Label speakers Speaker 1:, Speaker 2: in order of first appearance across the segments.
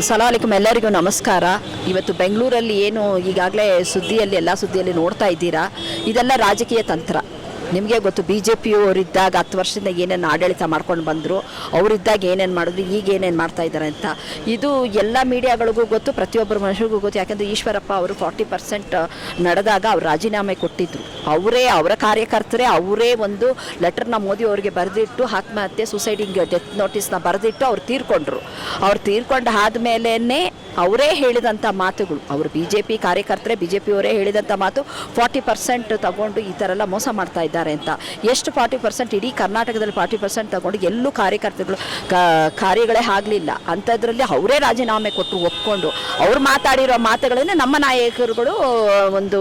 Speaker 1: ಸಲಾಲಿಕಮ್ ಎಲ್ಲರಿಗೂ ನಮಸ್ಕಾರ. ಇವತ್ತು ಬೆಂಗಳೂರಲ್ಲಿ ಏನು ಈಗಾಗಲೇ ಸುದ್ದಿಯಲ್ಲಿ, ಎಲ್ಲ ಸುದ್ದಿಯಲ್ಲಿ ನೋಡ್ತಾ ಇದ್ದೀರಾ? ಇದೆಲ್ಲ ರಾಜಕೀಯ ತಂತ್ರ. ನಿಮಗೆ ಗೊತ್ತು ಬಿ ಜೆ ಪಿಯವರಿದ್ದಾಗ ಹತ್ತು ವರ್ಷದಿಂದ ಏನೇನು ಆಡಳಿತ ಮಾಡ್ಕೊಂಡು ಬಂದರು, ಅವರಿದ್ದಾಗ ಏನೇನು ಮಾಡಿದ್ರು, ಈಗ ಏನೇನು ಮಾಡ್ತಾ ಇದ್ದಾರೆ ಅಂತ. ಇದು ಎಲ್ಲ ಮೀಡಿಯಾಗಳಿಗೂ ಗೊತ್ತು, ಪ್ರತಿಯೊಬ್ಬರ ಮನುಷ್ಯರಿಗೂ ಗೊತ್ತು. ಯಾಕಂದರೆ ಈಶ್ವರಪ್ಪ ಅವರು ಫಾರ್ಟಿ ಪರ್ಸೆಂಟ್ ನಡೆದಾಗ ಅವ್ರು ರಾಜೀನಾಮೆ ಕೊಟ್ಟಿದ್ದರು ಅವರೇ ಅವರ ಕಾರ್ಯಕರ್ತರೇ, ಅವರೇ ಒಂದು ಲೆಟರ್ನ ಮೋದಿ ಅವರಿಗೆ ಬರೆದಿಟ್ಟು, ಆತ್ಮಹತ್ಯೆ ಸುಸೈಡಿಂಗ್ ಡೆತ್ ನೋಟಿಸ್ನ ಬರೆದಿಟ್ಟು ಅವ್ರು ತೀರ್ಕೊಂಡ್ರು. ಅವ್ರು ತೀರ್ಕೊಂಡು ಆದಮೇಲೇ ಅವರೇ ಹೇಳಿದಂಥ ಮಾತುಗಳು. ಅವರು ಬಿ ಜೆ ಪಿ ಕಾರ್ಯಕರ್ತರೇ ಬಿ ಜೆ ಪಿಯವರೇ ಹೇಳಿದಂಥ ಮಾತು ಫಾರ್ಟಿ ಪರ್ಸೆಂಟ್ ತಗೊಂಡು ಈ ಥರ ಎಲ್ಲ ಮೋಸ ಮಾಡ್ತಾ ಇದ್ದಾರೆ. ಅಂತ. ಎಷ್ಟು ಫಾರ್ಟಿ ಪರ್ಸೆಂಟ್ ಇಡೀ ಕರ್ನಾಟಕದಲ್ಲಿ ಫಾರ್ಟಿ ಪರ್ಸೆಂಟ್ ತಗೊಂಡು ಎಲ್ಲೂ ಕಾರ್ಯಕರ್ತರು ಕಾರ್ಯಗಳೇ ಆಗಲಿಲ್ಲ. ಅಂಥದ್ರಲ್ಲಿ ಅವರೇ ರಾಜೀನಾಮೆ ಕೊಟ್ಟು ಒಪ್ಕೊಂಡು. ಅವ್ರು ಮಾತಾಡಿರೋ ಮಾತುಗಳನ್ನು ನಮ್ಮ ನಾಯಕರುಗಳು, ಒಂದು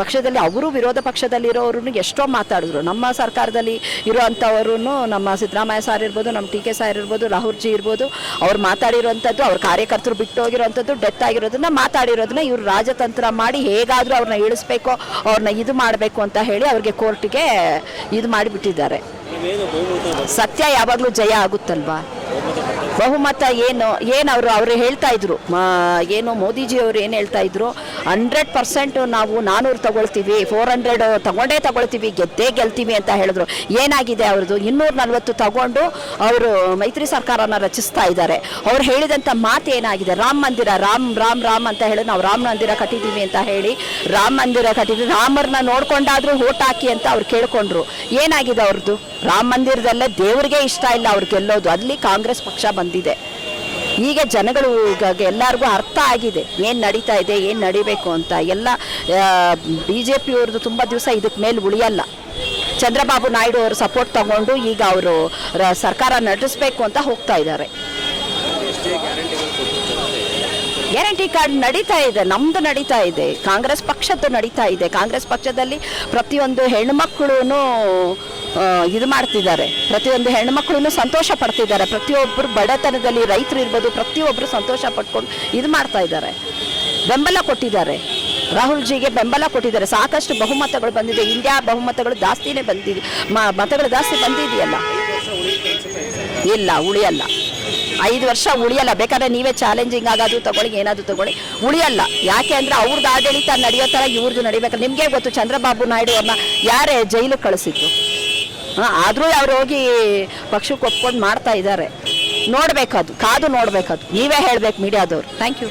Speaker 1: ಪಕ್ಷದಲ್ಲಿ ಅವರು ವಿರೋಧ ಪಕ್ಷದಲ್ಲಿರೋರು ಎಷ್ಟೋ ಮಾತಾಡಿದ್ರು. ನಮ್ಮ ಸರ್ಕಾರದಲ್ಲಿ ಇರೋವಂಥವರು ನಮ್ಮ ಸಿದ್ದರಾಮಯ್ಯ ಸಾರ್ ಇರ್ಬೋದು, ನಮ್ಮ ಟಿ ಕೆ ಸಾರ್ ಇರ್ಬೋದು ರಾಹುಲ್ ಜಿ ಇರ್ಬೋದು, ಅವ್ರು ಮಾತಾಡಿರೋವಂಥದ್ದು ಅವ್ರ ಕಾರ್ಯಕರ್ತರು ಬಿಟ್ಟು ಹೋಗಿರೋವಂಥದ್ದು ಡೆತ್ ಆಗಿರೋದನ್ನ ಮಾತಾಡಿರೋದನ್ನ ಇವರು ರಾಜತಂತ್ರ ಮಾಡಿ ಹೇಗಾದರೂ ಅವ್ರನ್ನ ಇಳಿಸ್ಬೇಕು ಅವ್ರನ್ನ ಇದು ಮಾಡಬೇಕು ಅಂತ ಹೇಳಿ ಅವ್ರಿಗೆ ಕೋರ್ಟಿಗೆ ಇದು ಮಾಡಿಬಿಟ್ಟಿದ್ದಾರೆ ಸತ್ಯ ಯಾವಾಗಲೂ ಜಯ ಆಗುತ್ತಲ್ವಾ? ಬಹುಮತ ಏನು ಏನು ಅವರು ಅವರು ಹೇಳ್ತಾ ಇದ್ರು. ಏನು ಮೋದಿಜಿ ಅವರು ಏನು ಹೇಳ್ತಾ ಇದ್ರು? ಹಂಡ್ರೆಡ್ ಪರ್ಸೆಂಟ್ ನಾವು ನಾನೂರು ತಗೊಳ್ತೀವಿ, ಫೋರ್ ಹಂಡ್ರೆಡ್ ತಗೊಂಡೇ ತಗೊಳ್ತೀವಿ, ಗೆದ್ದೇ ಗೆಲ್ತೀವಿ ಅಂತ ಹೇಳಿದ್ರು. ಏನಾಗಿದೆ ಅವ್ರದ್ದು? ಇನ್ನೂರ ನಲ್ವತ್ತು ತಗೊಂಡು ಅವರು ಮೈತ್ರಿ ಸರ್ಕಾರನ ರಚಿಸ್ತಾ ಇದ್ದಾರೆ. ಅವ್ರು ಹೇಳಿದಂಥ ಮಾತು ಏನಾಗಿದೆ? ರಾಮ ಮಂದಿರ, ರಾಮ್ ರಾಮ್ ರಾಮ್ ಅಂತ ಹೇಳಿ ನಾವು ರಾಮ ಮಂದಿರ ಕಟ್ಟಿದ್ದೀವಿ ಅಂತ ಹೇಳಿ, ರಾಮ ಮಂದಿರ ಕಟ್ಟಿದ್ವಿ. ರಾಮರನ್ನ ನೋಡ್ಕೊಂಡಾದ್ರೂ ಓಟ್ ಹಾಕಿ ಅಂತ ಅವ್ರು ಕೇಳ್ಕೊಂಡ್ರು. ಏನಾಗಿದೆ ಅವ್ರದ್ದು ರಾಮ ಮಂದಿರದಲ್ಲೇ ದೇವರಿಗೆ ಇಷ್ಟ ಇಲ್ಲ ಅವ್ರು ಗೆಲ್ಲೋದು. ಅಲ್ಲಿ ಕಾಂಗ್ರೆಸ್ ಪಕ್ಷ ಬಂದಿದೆ. ಈಗ ಜನಗಳು ಎಲ್ಲರಿಗೂ ಅರ್ಥ ಆಗಿದೆ. ಏನು ನಡೀತಾ ಇದೆ, ಏನು ನಡಿಬೇಕು ಅಂತ. ಎಲ್ಲ ಬಿ ಜೆ ಪಿಯವ್ರದ್ದು ತುಂಬ ದಿವಸ ಇದಕ್ಕೆ ಮೇಲೆ ಉಳಿಯಲ್ಲ. ಚಂದ್ರಬಾಬು ನಾಯ್ಡು ಅವರು ಸಪೋರ್ಟ್ ತಗೊಂಡು ಈಗ ಅವರು ಸರ್ಕಾರ ನಡೆಸಬೇಕು ಅಂತ ಹೋಗ್ತಾ ಇದ್ದಾರೆ. ಗ್ಯಾರಂಟಿ ಕಾರ್ಡ್ ನಡೀತಾ ಇದೆ, ನಮ್ದು ನಡೀತಾ ಇದೆ. ಕಾಂಗ್ರೆಸ್ ಪಕ್ಷದ್ದು ನಡೀತಾ ಇದೆ. ಕಾಂಗ್ರೆಸ್ ಪಕ್ಷದಲ್ಲಿ ಪ್ರತಿಯೊಂದು ಹೆಣ್ಮಕ್ಳು ಇದು ಮಾಡ್ತಿದ್ದಾರೆ. ಪ್ರತಿಯೊಂದು ಹೆಣ್ಮಕ್ಳು ಸಂತೋಷ ಪಡ್ತಿದ್ದಾರೆ. ಪ್ರತಿಯೊಬ್ಬರು ಬಡತನದಲ್ಲಿ ರೈತರು ಇರ್ಬೋದು ಪ್ರತಿಯೊಬ್ಬರು ಸಂತೋಷ ಪಟ್ಕೊಂಡು ಇದು ಮಾಡ್ತಾ ಇದ್ದಾರೆ. ಬೆಂಬಲ ಕೊಟ್ಟಿದ್ದಾರೆ. ರಾಹುಲ್ ಜಿಗೆ ಬೆಂಬಲ ಕೊಟ್ಟಿದ್ದಾರೆ. ಸಾಕಷ್ಟು ಬಹುಮತಗಳು ಬಂದಿದೆ. ಇಂಡಿಯಾ ಬಹುಮತಗಳು ಜಾಸ್ತಿನೇ ಬಂದಿದೆ. ಮತಗಳು ಜಾಸ್ತಿ ಬಂದಿದೆಯಲ್ಲ? ಇಲ್ಲ, ಉಳಿಯಲ್ಲ. ಐದು ವರ್ಷ ಉಳಿಯಲ್ಲ. ಬೇಕಾದ್ರೆ ನೀವೇ ಚಾಲೆಂಜಿಂಗ್ ಆಗೋದು ತಗೊಳ್ಳಿ, ಏನಾದರೂ ತಗೊಳ್ಳಿ. ಉಳಿಯಲ್ಲ. ಯಾಕೆ ಅಂದರೆ ಅವ್ರದ್ದು ಆಡಳಿತ ನಡೆಯೋ ಥರ ಇವ್ರದ್ದು ನಡಿಬೇಕು. ನಿಮಗೆ ಗೊತ್ತು, ಚಂದ್ರಬಾಬು ನಾಯ್ಡು ಅವ್ರನ್ನ ಯಾರೇ ಜೈಲಿಗೆ ಕಳಿಸಿದ್ದು ಆದರೂ ಅವ್ರು ಹೋಗಿ ಪಕ್ಷಕ್ಕೆ ಒಪ್ಕೊಂಡು ಮಾಡ್ತಾ ಇದ್ದಾರೆ. ನೋಡಬೇಕದು, ಕಾದು ನೋಡಬೇಕದು. ನೀವೇ ಹೇಳಬೇಕು ಮೀಡಿಯಾದವ್ರು. Thank you